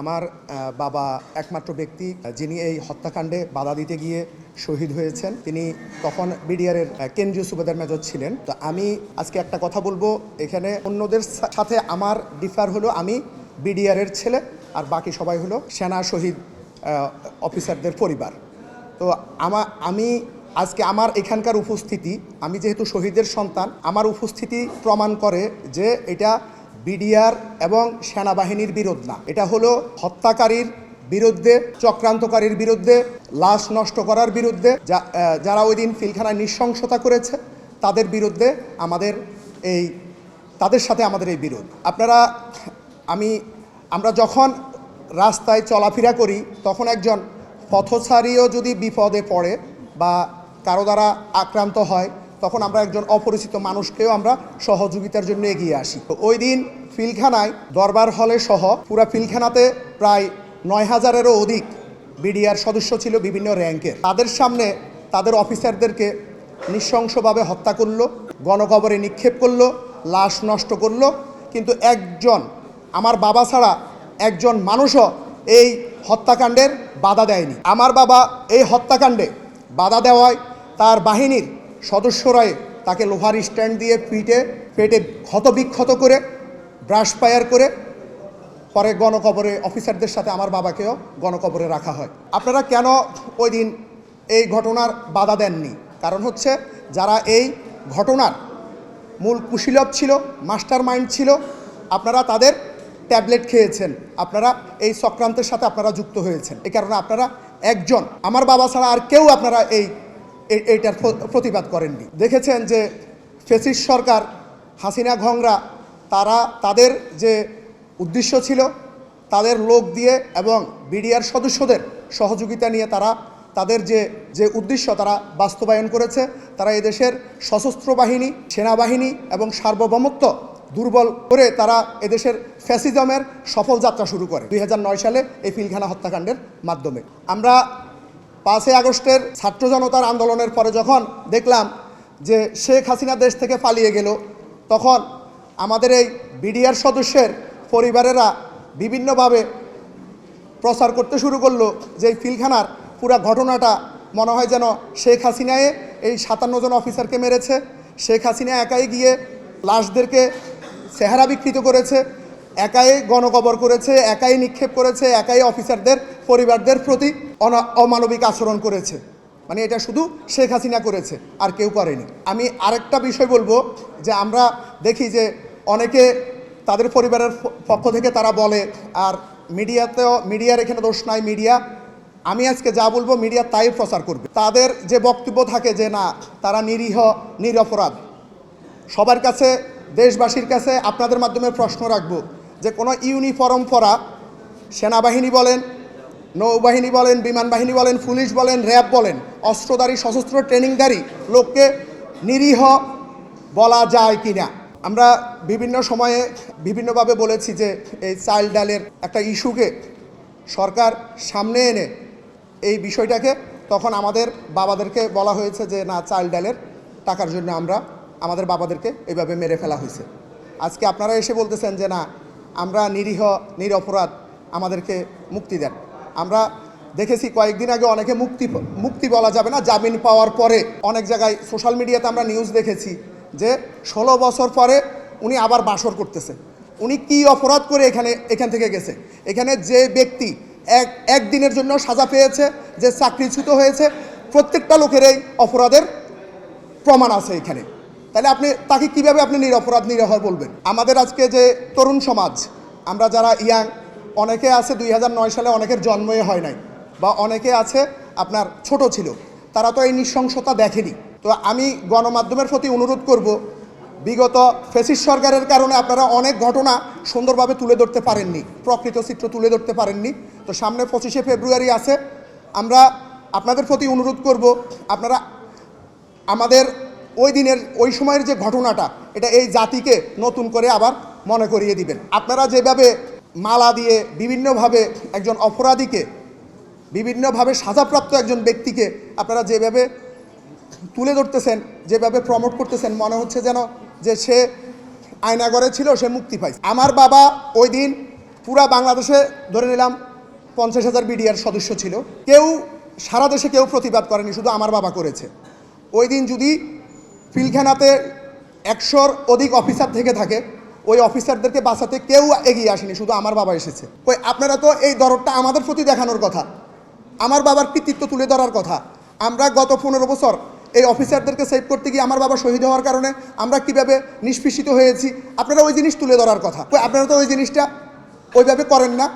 আমার বাবা একমাত্র ব্যক্তি, যিনি এই হত্যাকাণ্ডে বাধা দিতে গিয়ে শহীদ হয়েছেন। তিনি তখন বিডিআরের কেন্দ্রীয় সুবেদার মেজর ছিলেন। তো আমি আজকে একটা কথা বলব। এখানে অন্যদের সাথে আমার ডিফার হলো, আমি বিডিআরের ছেলে আর বাকি সবাই হলো সেনা শহীদ অফিসারদের পরিবার। তো আমা, আমি আজকে আমার এখানকার উপস্থিতি, আমি যেহেতু শহীদের সন্তান, আমার উপস্থিতি প্রমাণ করে যে এটা বিডিআর এবং সেনাবাহিনীর বিরোধ না। এটা হলো হত্যাকারীর বিরুদ্ধে, চক্রান্তকারীর বিরুদ্ধে, লাশ নষ্ট করার বিরুদ্ধে যারা ওই দিন ফিলখানায় নৃশংসতা করেছে, তাদের বিরুদ্ধে আমাদের এই, তাদের সাথে আমাদের এই বিরোধ। আপনারা, আমি, আমরা যখন রাস্তায় চলাফেরা করি, তখন একজন পথচারীও যদি বিপদে পড়ে বা কারও দ্বারা আক্রান্ত হয় তখন আমরা একজন অপরিচিত মানুষকেও আমরা সহযোগিতার জন্য এগিয়ে আসি। তো ওই দিন ফিলখানায় দরবার হলে সহ পুরা ফিলখানাতে প্রায় নয় হাজারেরও অধিক বিডিআর সদস্য ছিল বিভিন্ন র্যাঙ্কের তাদের সামনে তাদের অফিসারদেরকে নৃশংসভাবে হত্যা করল, গণকবরে নিক্ষেপ করল, লাশ নষ্ট করল, কিন্তু একজন, আমার বাবা ছাড়া একজন মানুষও এই হত্যাকাণ্ডের বাধা দেয়নি। আমার বাবা এই হত্যাকাণ্ডে বাধা দেওয়ায় তার বাহিনীর সদস্যরাই তাকে লোহার স্ট্যান্ড দিয়ে পিটে পেটে ক্ষতবিক্ষত করে, ব্রাশ ফায়ার করে, পরে গণকবরে অফিসারদের সাথে আমার বাবাকেও গণকবরে রাখা হয়। আপনারা কেন ওই দিন এই ঘটনার বাধা দেননি? কারণ হচ্ছে যারা এই ঘটনার মূল কুশীলভ ছিল মাস্টার মাইন্ড ছিল, আপনারা তাদের ট্যাবলেট খেয়েছেন। আপনারা এই চক্রান্তের সাথে আপনারা যুক্ত হয়েছেন। এই কারণে আপনারা একজন, আমার বাবা ছাড়া আর কেউ আপনারা এই এই- এইটার প্রতিবাদ করেননি। দেখেছেন যে ফেসিস সরকার, হাসিনা ঘংরা, তারা তাদের যে উদ্দেশ্য ছিল, তাদের লোক দিয়ে এবং বিডিআর সদস্যদের সহযোগিতা নিয়ে তারা, তাদের যে যে উদ্দেশ্য তারা বাস্তবায়ন করেছে, তারা এদেশের সশস্ত্র বাহিনী, সেনাবাহিনী এবং সার্বভৌমত্ব দুর্বল করে তারা এদেশের ফ্যাসিজমের সফল যাত্রা শুরু করে। দুই হাজার নয় সালে এই পিলখানা হত্যাকাণ্ডের মাধ্যমে। আমরা পাঁচই আগস্টের ছাত্র জনতার আন্দোলনের পরে যখন দেখলাম যে শেখ হাসিনা দেশ থেকে পালিয়ে গেল, তখন আমাদের এই বিডিআর সদস্যের পরিবারেরা বিভিন্নভাবে প্রচার করতে শুরু করল যে এই ফিলখানার পুরা ঘটনাটা মনে হয় যেন শেখ হাসিনায় এই সাতান্ন জন অফিসারকে মেরেছে। শেখ হাসিনা একাই গিয়ে লাশদেরকে চেহারা বিকৃত করেছে, একাই গণকবর করেছে, একাই নিক্ষেপ করেছে, একাই অফিসারদের পরিবারদের প্রতি অমানবিক আচরণ করেছে। মানে এটা শুধু শেখ হাসিনা করেছে, আর কেউ করেনি। আমি আরেকটা বিষয় বলব, যে আমরা দেখি যে অনেকে তাদের পরিবারের পক্ষ থেকে তারা বলে, আর মিডিয়াতেও, মিডিয়ার এখানে দোষ নাই, মিডিয়া আমি আজকে যা বলব মিডিয়া তাই প্রচার করবে। তাদের যে বক্তব্য থাকে যে না, তারা নিরীহ, নিরপরাধ। সবার কাছে, দেশবাসীর কাছে আপনাদের মাধ্যমে প্রশ্ন রাখব, যে কোনো ইউনিফর্ম পরা সেনাবাহিনী বলেন নৌবাহিনী বলেন, বিমান বাহিনী বলেন, পুলিশ বলেন, র্যাব বলেন, অস্ত্রধারী, সশস্ত্র ট্রেনিংধারী লোককে নিরীহ বলা যায় কি না আমরা বিভিন্ন সময়ে বিভিন্নভাবে বলেছি যে এই চাইল্ড ডালের একটা ইস্যুকে সরকার সামনে এনে এই বিষয়টাকে, তখন আমাদের বাবাদেরকে বলা হয়েছে যে, না, চাইল্ড ডালের টাকার জন্য আমরা, আমাদের বাবাদেরকে এইভাবে মেরে ফেলা হয়েছে। আজকে আপনারা এসে বলতেছেন যে, না, আমরা নিরীহ, নিরপরাধ আমাদেরকে মুক্তি দেন। আমরা দেখেছি কয়েকদিন আগে অনেকে মুক্তি মুক্তি বলা যাবে না, জামিন পাওয়ার পরে অনেক জায়গায় সোশ্যাল মিডিয়াতে আমরা নিউজ দেখেছি যে ষোলো বছর পরে উনি আবার বাসর করতেছে। উনি কি অপরাধ করে এখানে, এখান থেকে গেছে? এখানে যে ব্যক্তি এক, একদিনের জন্য সাজা পেয়েছে, যে চাকরিচ্যুত হয়েছে, প্রত্যেকটা লোকের এই অপরাধের প্রমাণ আছে এখানে। তাহলে আপনি, তাকে কীভাবে আপনি নিরপরাধ নিরহর বলবেন? আমাদের আজকে যে তরুণ সমাজ, আমরা যারা ইয়াং অনেকে আছে দুই হাজার নয় সালে অনেকের জন্মই হয় নাই, বা অনেকে আছে আপনার ছোট ছিল, তারা তো এই নৃশংসতা দেখেনি। তো আমি গণমাধ্যমের প্রতি অনুরোধ করব, বিগত ফেসিস সরকারের কারণে আপনারা অনেক ঘটনা সুন্দরভাবে তুলে ধরতে পারেননি, প্রকৃত চিত্র তুলে ধরতে পারেননি। তো সামনে পঁচিশে ফেব্রুয়ারি আছে, আমরা আপনাদের প্রতি অনুরোধ করব, আপনারা আমাদের ওই দিনের, ওই সময়ের যে ঘটনাটা, এটা এই জাতিকে নতুন করে আবার মনে করিয়ে দিবেন। আপনারা যেভাবে মালা দিয়ে বিভিন্নভাবে একজন অপরাধীকে, বিভিন্নভাবে সাজাপ্রাপ্ত একজন ব্যক্তিকে আপনারা যেভাবে তুলে ধরতেছেন, যেভাবে প্রমোট করতেছেন, মনে হচ্ছে যেন যে সে আয়নাগরে ছিল, সে মুক্তি পাইছে। আমার বাবা ওই দিন পুরা বাংলাদেশে ধরে নিলাম পঞ্চাশ হাজার বিডিআর সদস্য ছিল। কেউ, সারা দেশে কেউ প্রতিবাদ করেনি, শুধু আমার বাবা করেছে। ওই দিন যদি পিলখানাতে একশোর অধিক অফিসার থেকে থাকে ওই অফিসারদেরকে বাঁচাতে কেউ এগিয়ে আসেনি, শুধু আমার বাবা এসেছে। ওই আপনারা তো এই দরদটা আমাদের প্রতি দেখানোর কথা। আমার বাবার কৃতিত্ব তুলে ধরার কথা। আমরা গত পনেরো বছর এই অফিসারদেরকে সেভ করতে গিয়ে আমার বাবা শহীদ হওয়ার কারণে আমরা কীভাবে নিষ্পেষিত হয়েছি, আপনারা ওই জিনিস তুলে ধরার কথা। আপনারা তো ওই জিনিসটা ওইভাবে করেন না।